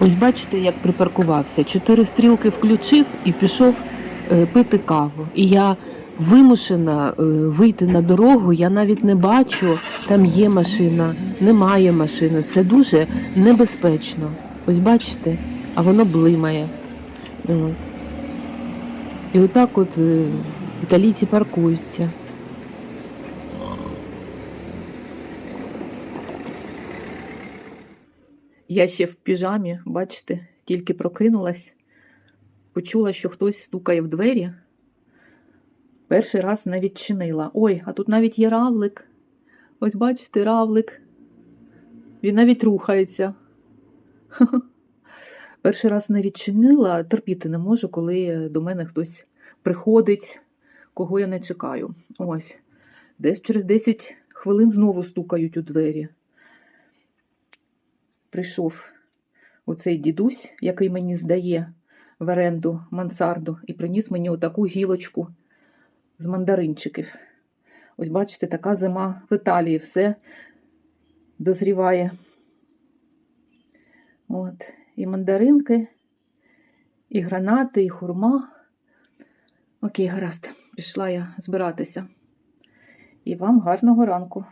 Ось бачите, як припаркувався. Чотири стрілки включив і пішов е, пити каву. І я вимушена е, вийти на дорогу. Я навіть не бачу, там є машина, немає машини. Це дуже небезпечно. Ось бачите, а воно блимає. І отак от е, італійці паркуються. Я ще в піжамі, бачите, тільки прокинулась, почула, що хтось стукає в двері. Перший раз не відчинила. Ой, а тут навіть є равлик. Ось бачите, равлик. Він навіть рухається. Перший раз не відчинила, терпіти не можу, коли до мене хтось приходить, кого я не чекаю. Ось. Десь через 10 хвилин знову стукають у двері прийшов оцей дідусь, який мені здає в оренду мансарду, і приніс мені отаку гілочку з мандаринчиків. Ось бачите, така зима в Італії все дозріває. От. І мандаринки, і гранати, і хурма. Окей, гаразд, пішла я збиратися. І вам гарного ранку.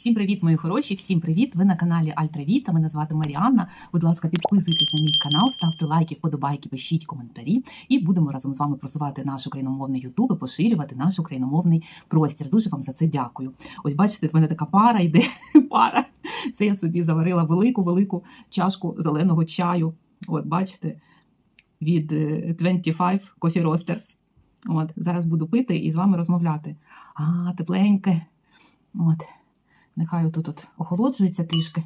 Всім привіт, мої хороші! Всім привіт! Ви на каналі Альтравіта. Мене звати Маріанна. Будь ласка, підписуйтесь на мій канал, ставте лайки, вподобайки, пишіть коментарі, і будемо разом з вами просувати наш україномовний Ютуб і поширювати наш україномовний простір. Дуже вам за це дякую. Ось бачите, в мене така пара йде. Пара. Це я собі заварила велику велику чашку зеленого чаю. От бачите, від е, 25 Coffee Roasters. От зараз буду пити і з вами розмовляти. А, тепленьке. От. Нехай отут от охолоджується трішки.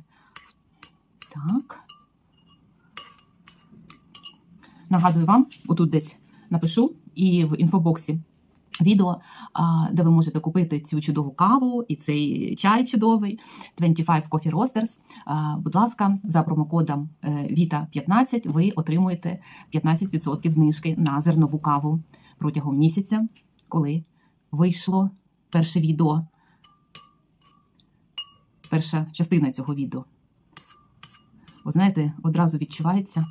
Так. Нагадую вам, отут десь напишу і в інфобоксі відео, де ви можете купити цю чудову каву і цей чай чудовий 25 Coffee Roasters. Будь ласка, за промокодом е, VITA15 ви отримуєте 15% знижки на зернову каву протягом місяця, коли вийшло перше відео перша частина цього відео. Ви знаєте, одразу відчувається.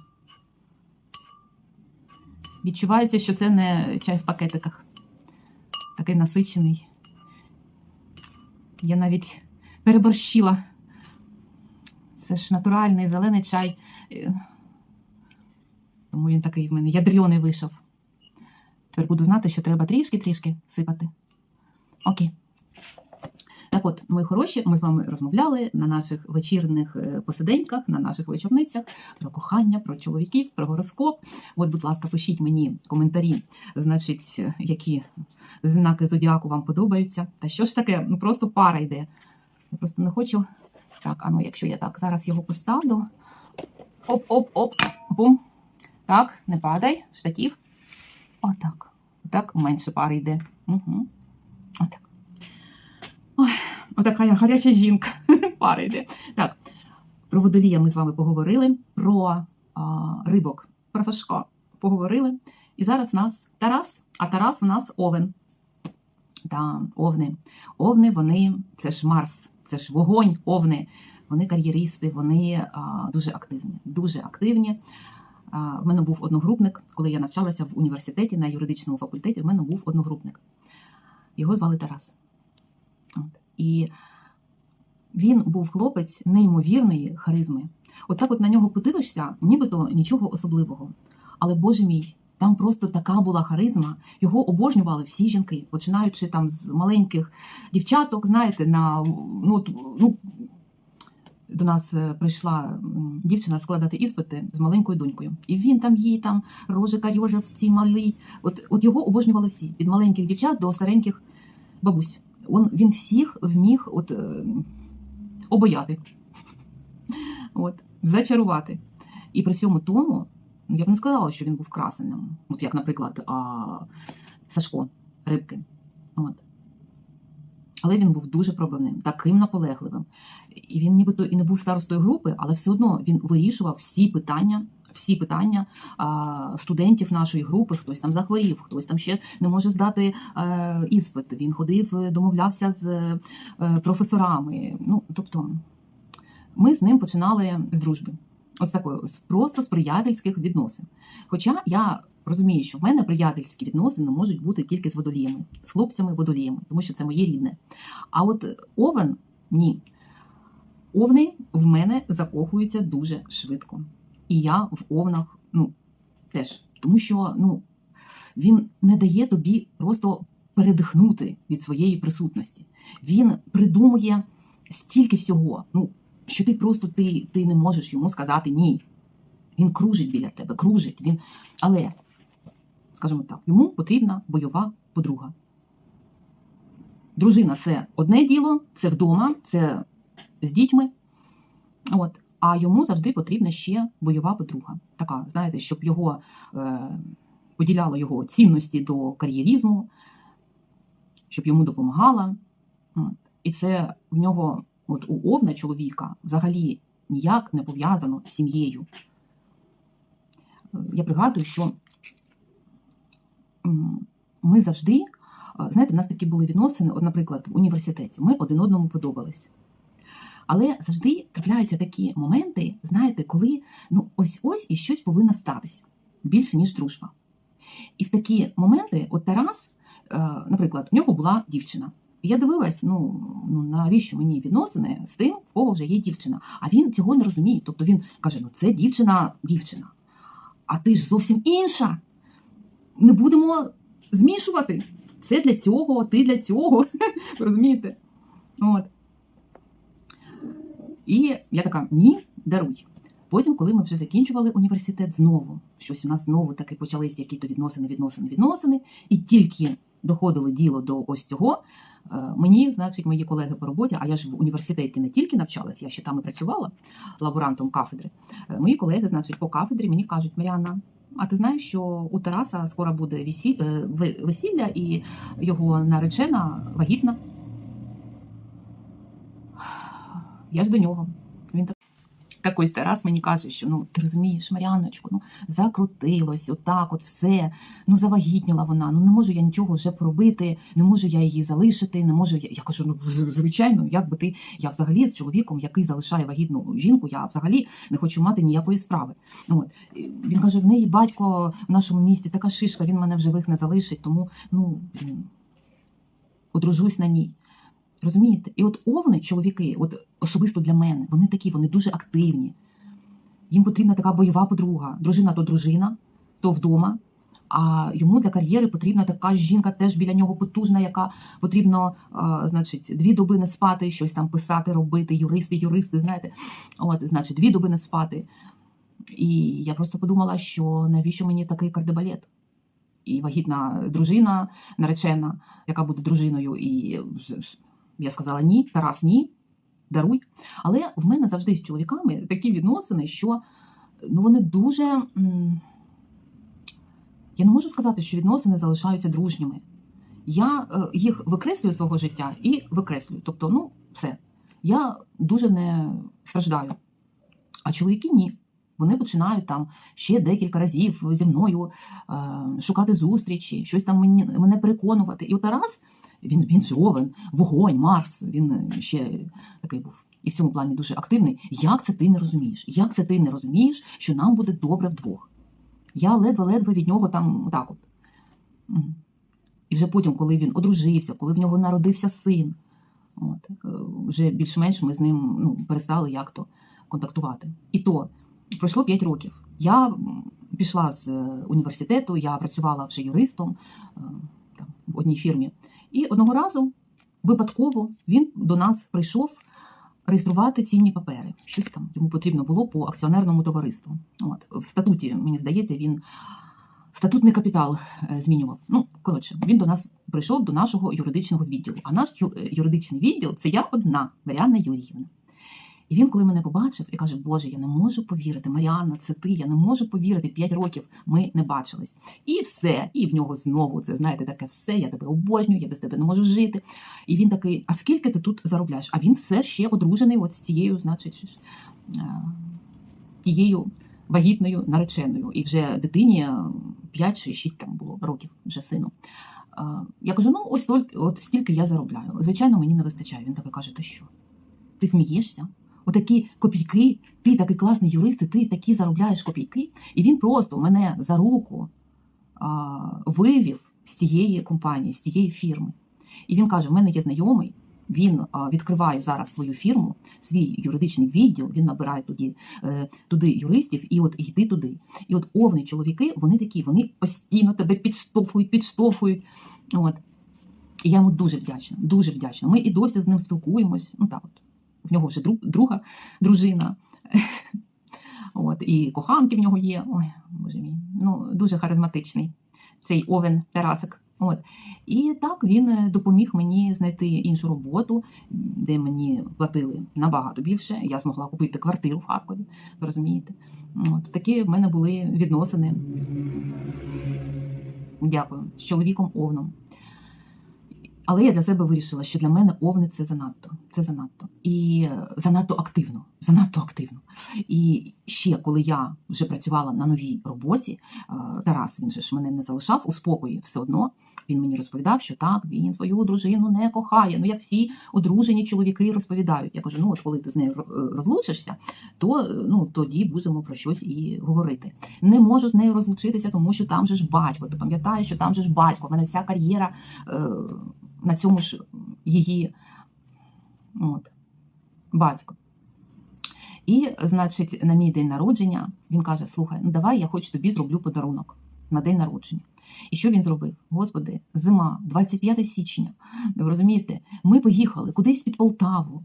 Відчувається, що це не чай в пакетиках. Такий насичений. Я навіть переборщила. Це ж натуральний зелений чай. Е, Тому він такий в мене ядрьоний вийшов. Тепер буду знати, що треба трішки-трішки сипати. Окей. Так от, мої хороші, ми з вами розмовляли на наших вечірних е, посиденьках, на наших вечорницях про кохання, про чоловіків, про гороскоп. От, будь ласка, пишіть мені коментарі, значить, які знаки зодіаку вам подобаються. Та що ж таке? Ну просто пара йде. Я просто не хочу. Так, а ну якщо я так зараз його поставлю. Оп-оп-оп. Бум. Так, не падай, штатів. Отак. Отак менше пари йде. Угу. Отак. Отака я гаряча жінка. Пара йде. Так, про водолія ми з вами поговорили, про а, рибок, про Сашка поговорили. І зараз у нас Тарас, а Тарас у нас овен. Та, овни. Овни, вони, це ж Марс, це ж вогонь, овни. Вони кар'єристи, вони а, дуже активні. Дуже активні. А, в мене був одногрупник, коли я навчалася в університеті на юридичному факультеті. В мене був одногрупник. Його звали Тарас. От. І він був хлопець неймовірної харизми. От от на нього подивишся, нібито нічого особливого. Але Боже мій, там просто така була харизма. Його обожнювали всі жінки, починаючи там з маленьких дівчаток, знаєте, на ну, ну до нас е, прийшла дівчина складати іспити з маленькою донькою. І він там їй там рожика йожив ці малий. От, от його обожнювали всі від маленьких дівчат до стареньких бабусь. Он, він всіх вміг от, е, обояти, от, зачарувати. І при всьому тому, ну, я б не сказала, що він був красеним. От як, наприклад, а, Сашко Рибки. От. Але він був дуже пробивним, таким наполегливим. І він нібито і не був старостою групи, але все одно він вирішував всі питання. Всі питання студентів нашої групи, хтось там захворів, хтось там ще не може здати е, іспит. Він ходив, е, домовлявся з е, професорами. Ну, тобто, ми з ним починали з дружби. Ось такої, просто з приятельських відносин. Хоча я розумію, що в мене приятельські відносини можуть бути тільки з водоліями, з хлопцями-водоліями, тому що це моє рідне. А от овен ні. Овни в мене закохуються дуже швидко. І я в овнах ну, теж. Тому що ну, він не дає тобі просто передихнути від своєї присутності. Він придумує стільки всього, ну, що ти просто ти, ти не можеш йому сказати ні. Він кружить біля тебе, кружить. Він... Але, скажімо так, йому потрібна бойова подруга. Дружина це одне діло, це вдома, це з дітьми. От. А йому завжди потрібна ще бойова подруга. Така, знаєте, щоб його е, поділяла його цінності до кар'єрізму, щоб йому допомагала. І це в нього, от у Овна чоловіка, взагалі ніяк не пов'язано з сім'єю. Е, Я пригадую, що ми завжди, е, знаєте, в нас такі були відносини, от, наприклад, в університеті, ми один одному подобались. Але завжди трапляються такі моменти, знаєте, коли ну ось ось і щось повинно статися більше, ніж дружба. І в такі моменти, от Тарас, е, наприклад, в нього була дівчина. Я дивилась, ну, ну навіщо мені відносини з тим, в кого вже є дівчина. А він цього не розуміє. Тобто він каже: ну це дівчина, дівчина. А ти ж зовсім інша. Не будемо змішувати. Це для цього, ти для цього. Розумієте? От. І я така: ні, даруй. Потім, коли ми вже закінчували університет, знову щось у нас знову таки почалися які-то відносини, відносини, відносини, і тільки доходило діло до ось цього. е, Мені, значить, мої колеги по роботі, а я ж в університеті не тільки навчалась, я ще там і працювала лаборантом кафедри. Е, Мої колеги, значить, по кафедрі мені кажуть, Маріанна, а ти знаєш, що у Тараса скоро буде е, весілля, і його наречена вагітна? Я ж до нього. Він так. Так ось Тарас мені каже, що ну ти розумієш, Маріаночку, ну закрутилось, отак, от все. Ну завагітніла вона. Ну не можу я нічого вже поробити, не можу я її залишити, не можу я. Я кажу, ну звичайно, як би ти. Я взагалі з чоловіком, який залишає вагітну жінку, я взагалі не хочу мати ніякої справи. От. Він каже: в неї батько в нашому місті така шишка, він мене в живих не залишить, тому ну одружусь на ній. Розумієте? І от овни, чоловіки, от особисто для мене, вони такі, вони дуже активні. Їм потрібна така бойова подруга. Дружина то дружина, то вдома. А йому для кар'єри потрібна така жінка, теж біля нього потужна, яка потрібно, значить, дві доби не спати, щось там писати, робити, юристи, юристи, знаєте, от, значить, дві доби не спати. І я просто подумала, що навіщо мені такий кардебалет? І вагітна дружина, наречена, яка буде дружиною, і я сказала ні, Тарас, ні, даруй. Але в мене завжди з чоловіками такі відносини, що ну, вони дуже. Я не можу сказати, що відносини залишаються дружніми. Я е, їх викреслюю з свого життя і викреслюю. Тобто, ну, все. Я дуже не страждаю. А чоловіки ні. Вони починають там ще декілька разів зі мною е, шукати зустрічі, щось там мені, мене переконувати. І от Тарас, він, він же овен, вогонь, Марс, він е, ще такий був. І в цьому плані дуже активний. Як це ти не розумієш? Як це ти не розумієш, що нам буде добре вдвох? Я ледве-ледве від нього там так от. І вже потім, коли він одружився, коли в нього народився син, от, е, вже більш-менш ми з ним ну, перестали як то контактувати. І то пройшло 5 років. Я пішла з е, університету, я працювала вже юристом там, в одній фірмі. І одного разу випадково він до нас прийшов реєструвати цінні папери. Щось там йому потрібно було по акціонерному товариству. От в статуті, мені здається, він статутний капітал е, змінював. Ну, коротше, він до нас прийшов до нашого юридичного відділу. А наш е, юридичний відділ це я одна, Маріанна Юріївна. І він, коли мене побачив, і каже: Боже, я не можу повірити, Маріанна, це ти, я не можу повірити. П'ять років ми не бачились. І все, і в нього знову це знаєте, таке все. Я тебе обожнюю, я без тебе не можу жити. І він такий: А скільки ти тут заробляєш? А він все ще одружений, от з цією, значить, е, тією вагітною нареченою. І вже дитині е, 5 чи 6 там було років, вже сину. Е, Я кажу: ну, ось от стільки я заробляю. Звичайно, мені не вистачає. Він такий каже: Ти що? Ти смієшся? Отакі копійки, ти такий класний юрист, ти такі заробляєш копійки. І він просто мене за руку а, вивів з цієї компанії, з цієї фірми. І він каже: в мене є знайомий. Він відкриває зараз свою фірму, свій юридичний відділ. Він набирає туди, е, туди юристів, і от йди туди. І от овни чоловіки, вони такі, вони постійно тебе підштовхують, підштовхують. От. І я йому дуже вдячна, дуже вдячна. Ми і досі з ним спілкуємось. Ну так от. В нього вже друг, друга дружина. От, і коханки в нього є. Ой, боже мій. Ну, дуже харизматичний цей овен Тарасик. От. І так він е, допоміг мені знайти іншу роботу, де мені платили набагато більше. Я змогла купити квартиру в Харкові. Ви розумієте? От. Такі в мене були відносини. Дякую. З чоловіком овном. Але я для себе вирішила, що для мене овни це занадто. Це занадто. І е, занадто активно. Занадто активно. І ще коли я вже працювала на новій роботі, е, Тарас він же ж мене не залишав у спокої все одно. Він мені розповідав, що так, він свою дружину не кохає. Ну як всі одружені чоловіки розповідають. Я кажу, ну от коли ти з нею розлучишся, то е, ну тоді будемо про щось і говорити. Не можу з нею розлучитися, тому що там же ж батько. Ти пам'ятаєш, що там же ж батько. В мене вся кар'єра е, на цьому ж її от, батько. І, значить, на мій день народження він каже: Слухай, ну давай я хоч тобі зроблю подарунок на день народження. І що він зробив? Господи, зима, 25 січня. Ви розумієте, ми поїхали кудись під Полтаву.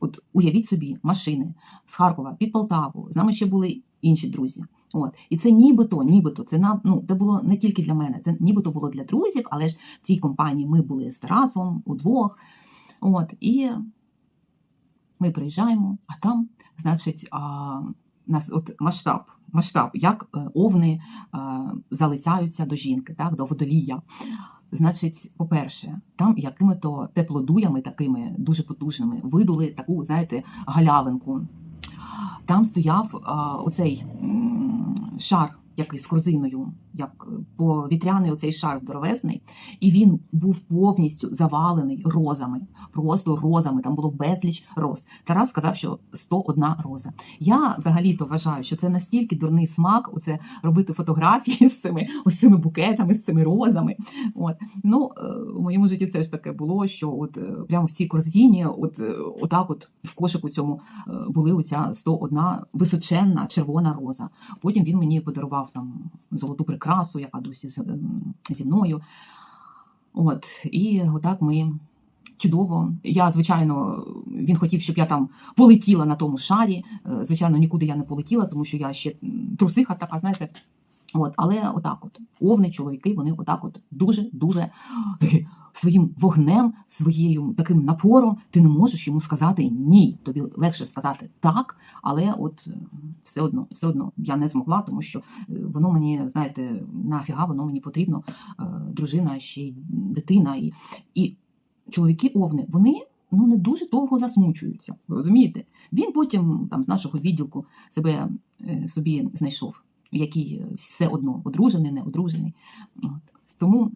От уявіть собі, машини з Харкова під Полтаву. З нами ще були інші друзі. От. І це нібито, нібито, це нам, ну, це було не тільки для мене, це нібито було для друзів, але ж в цій компанії ми були з Тарасом удвох. От. І ми приїжджаємо, а там, значить, а, от масштаб, масштаб, як е, овни е, залицяються до жінки, так, до водолія. Значить, по-перше, там якими-то теплодуями такими дуже потужними видули таку, знаєте, галявинку. Там стояв оцей шар, який з корзиною, як е, повітряний оцей шар здоровезний, і він був повністю завалений розами, просто розами. Там було безліч роз. Тарас сказав, що 101 роза. Я взагалі-то вважаю, що це настільки дурний смак, оце робити фотографії з цими ось цими букетами, з цими розами. От ну е, у моєму житті це ж таке було, що от е, прямо в цій корзині, от отак, от в кошику цьому були оця 101 височенна червона роза. Потім він мені подарував там золоту прикрасу, яка досі ем, зі мною. От, і отак ми чудово. Я, звичайно, він хотів, щоб я там полетіла на тому шарі. Е, Звичайно, нікуди я не полетіла, тому що я ще трусиха така, знаєте. От, але отак, от овни, чоловіки, вони отак, от дуже дуже такі своїм вогнем, своєю таким напором, ти не можеш йому сказати ні. Тобі легше сказати так, але от е, все одно, все одно я не змогла, тому що е, воно мені, знаєте, нафіга воно мені потрібно, е, дружина, ще й дитина. І, і чоловіки овни, вони ну не дуже довго засмучуються. Розумієте? Він потім там з нашого відділку себе собі знайшов, який все одно одружений, не одружений. От. Тому.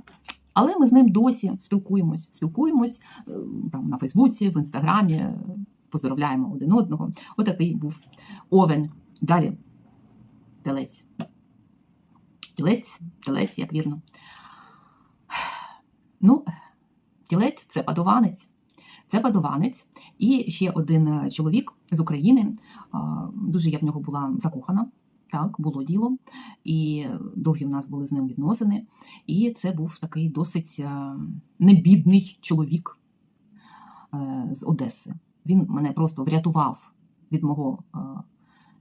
Але ми з ним досі спілкуємось, спілкуємось е, там на Фейсбуці, в інстаграмі, е, поздравляємо один одного. Отакий був овен. Далі телець. Тілець, тілець, як вірно. Ну, тілець це падованець. Це падованець. І ще один е, чоловік з України. Дуже я в нього була закохана. Так, було діло. І довгі в нас були з ним відносини. І це був такий досить е, небідний чоловік е, з Одеси. Він мене просто врятував від мого е,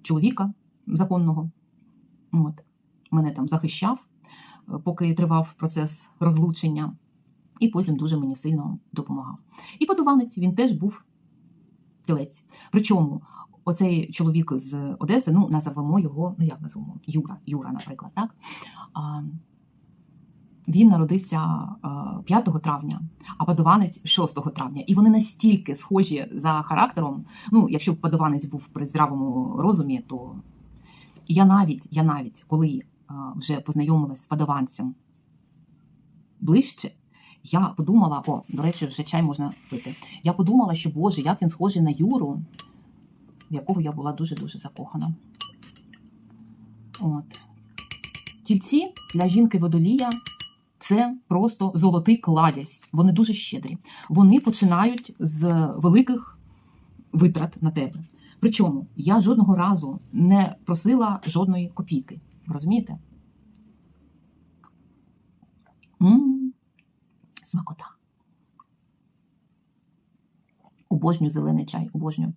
чоловіка законного. От. Мене там захищав, поки тривав процес розлучення, і потім дуже мені сильно допомагав. І подуванець він теж був тілець. Причому оцей чоловік з Одеси, ну називаємо його, ну як назвемо, Юра, Юра, наприклад, так? А, він народився 5 травня, а подуванець 6 травня. І вони настільки схожі за характером. Ну, якщо б подуванець був при здравому розумі, то я навіть, я навіть, коли вже познайомилась з подаванцем ближче, я подумала, о, до речі, вже чай можна пити. Я подумала, що Боже, як він схожий на Юру. В якого я була дуже-дуже закохана. От. Тільці для жінки водолія це просто золотий кладязь. Вони дуже щедрі. Вони починають з великих витрат на тебе. Причому я жодного разу не просила жодної копійки. Розумієте? м смакота. Обожнюю зелений чай, обожнюю.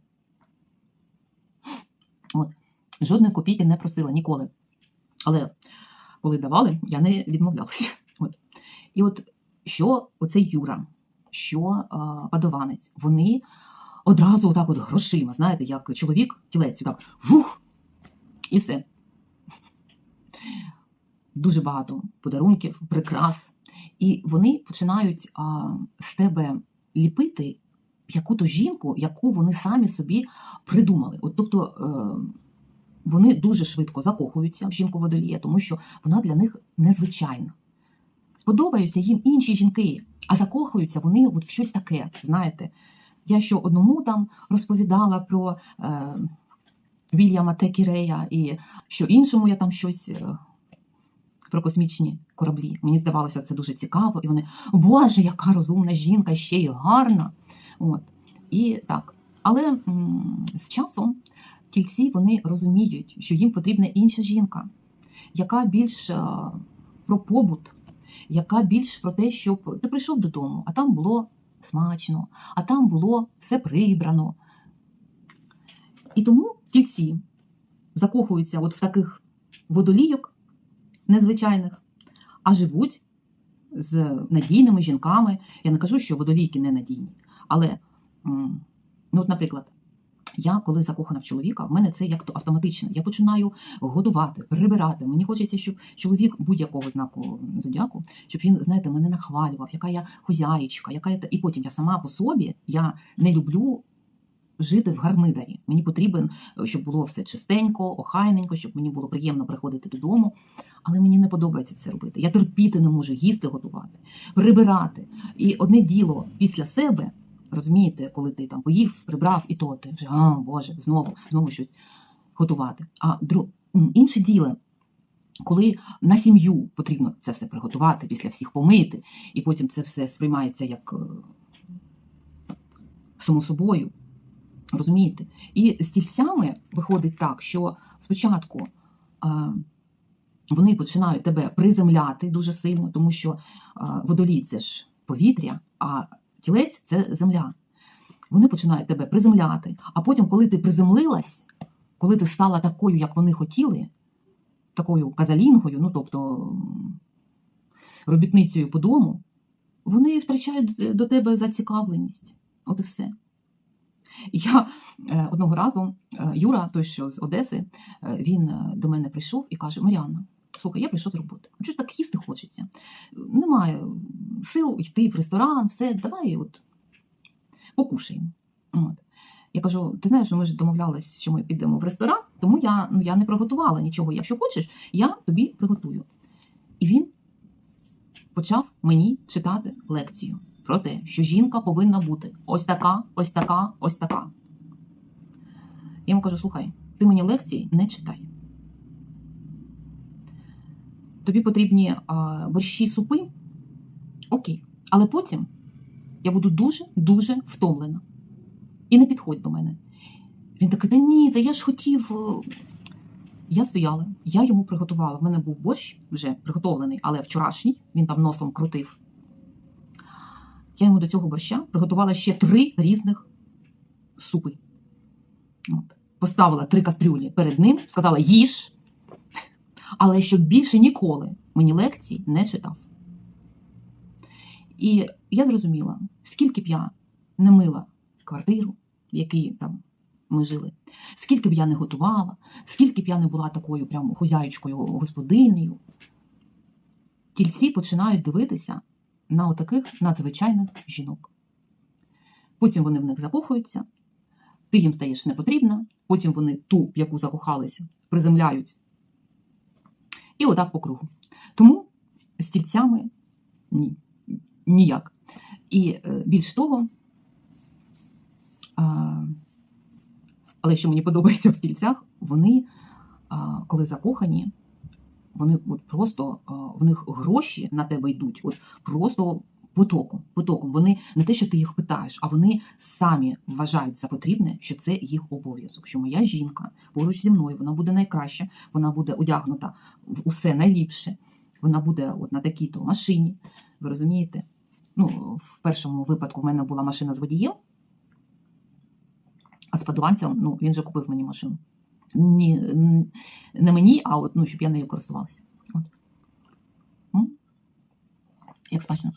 От. Жодної копійки не просила ніколи. Але коли давали, я не відмовлялася. От. І от що оцей Юра, що а, падованець, вони одразу отак от грошима, знаєте, як чоловік, тілець, так вух, і все. Дуже багато подарунків, прикрас. І вони починають а, з тебе ліпити яку-то жінку, яку вони самі собі придумали. От, тобто е, вони дуже швидко закохуються в жінку водолія, тому що вона для них незвичайна. Подобаються їм інші жінки, а закохуються вони от в щось таке. Знаєте, я що одному там розповідала про е, Вільяма Текірея, і що іншому я там щось. Е, про космічні кораблі. Мені здавалося, це дуже цікаво, і вони, Боже, яка розумна жінка, ще й гарна. От. І так. Але м, з часом тільці вони розуміють, що їм потрібна інша жінка, яка більш е, про побут, яка більш про те, щоб ти прийшов додому, а там було смачно, а там було все прибрано. І тому тільці закохуються от в таких водолійок незвичайних, а живуть з надійними жінками. Я не кажу, що водолійки не надійні, але, ну, от, наприклад, я, коли закохана в чоловіка, в мене це як то автоматично. Я починаю годувати, прибирати. Мені хочеться, щоб чоловік будь-якого знаку зодіаку, щоб він, знаєте, мене нахвалював, яка я хозяєчка, яка я і потім я сама по собі я не люблю жити в гармидарі. Мені потрібен, щоб було все чистенько, охайненько, щоб мені було приємно приходити додому. Але мені не подобається це робити. Я терпіти не можу їсти, готувати, прибирати. І одне діло після себе, розумієте, коли ти там поїв, прибрав, і то ти вже а, Боже, знову, знову щось готувати. А дру... інше діло. Коли на сім'ю потрібно це все приготувати, після всіх помити, і потім це все сприймається як е, само собою, розумієте? І з тільцями виходить так, що спочатку е, вони починають тебе приземляти дуже сильно, тому що е, водолій це ж повітря, а тілець це земля. Вони починають тебе приземляти, а потім, коли ти приземлилась, коли ти стала такою, як вони хотіли, такою казалінгою, ну тобто робітницею по дому, вони втрачають до тебе зацікавленість. От і все. Я е, одного разу, е, Юра, той, що з Одеси, е, він е, до мене прийшов і каже: Маріанна, слухай, я прийшов з роботи. Щось так їсти хочеться. Немає сил йти в ресторан, все, давай от покушаємо. От. Я кажу: ти знаєш, ми ж домовлялись, що ми підемо в ресторан, тому я, ну, я не приготувала нічого. Якщо хочеш, я тобі приготую. І він почав мені читати лекцію про те, що жінка повинна бути ось така, ось така, ось така. Я йому кажу: слухай, ти мені лекції не читай. Тобі потрібні борщі супи? Окей. Але потім я буду дуже-дуже втомлена. І не підходь до мене. Він такий, та ні, та я ж хотів. е». Я стояла, я йому приготувала. В мене був борщ вже приготовлений, але вчорашній, він там носом крутив. Я йому до цього борща приготувала ще три різних супи. От. Поставила три кастрюлі перед ним, сказала їж, але щоб більше ніколи мені лекцій не читав. І я зрозуміла, скільки б я не мила квартиру, в якій там ми жили, скільки б я не готувала, скільки б я не була такою прям хозяючкою, господинею, тільці починають дивитися на отаких надзвичайних жінок. Потім вони в них закохуються, ти їм стаєш не потрібна, потім вони ту, в яку закохалися, приземляють. І отак по кругу. Тому стільцями ні, ніяк. І е, більш того, Але що мені подобається в стільцях, вони, коли закохані, вони от просто в них гроші на тебе йдуть, от просто потоком. потоком. Вони не те, що ти їх питаєш, а вони самі вважають за потрібне, що це їх обов'язок. Що моя жінка поруч зі мною, вона буде найкраща, вона буде одягнута в усе найліпше, вона буде от на такій-то машині. Ви розумієте? Ну, в першому випадку в мене була машина з водієм, а з подуванцем, ну, він же купив мені машину. Ні, не мені, а от, ну, щоб я нею користувалася. От. Як смачно.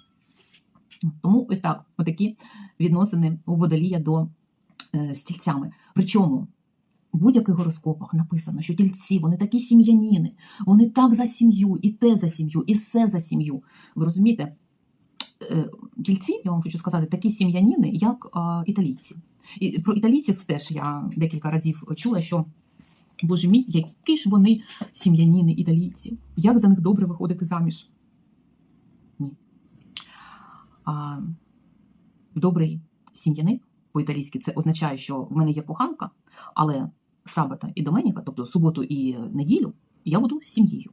Тому ось так, отакі відносини у водолія до е, з тільцями. Причому в будь-яких гороскопах написано, що тільці вони такі сім'яніни, вони так за сім'ю, і те за сім'ю, і все за сім'ю. Ви розумієте? Е, Тільці, я вам хочу сказати, такі сім'яніни, як е, італійці. І про італійців теж я декілька разів чула, що боже мій, які ж вони сім'яніни, італійці, як за них добре виходити заміж? А, добрий сім'янин по-італійськи це означає, що в мене є коханка, але сабата і доменіка, тобто суботу і неділю, я буду сім'єю.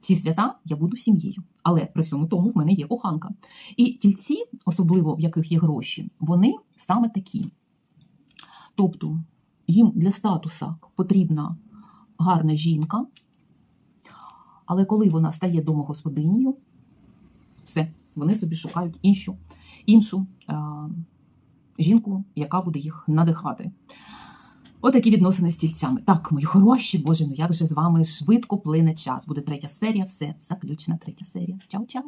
Всі свята я буду сім'єю. Але при всьому тому в мене є коханка. І тільці, особливо в яких є гроші, вони саме такі. Тобто їм для статуса потрібна гарна жінка, але коли вона стає домогосподинею, все, вони собі шукають іншу, іншу е, жінку, яка буде їх надихати. Отакі відносини з тільцями. Так, мої хороші, боже, ну як же з вами швидко плине час. Буде третя серія, все, заключна третя серія. Чао-чао!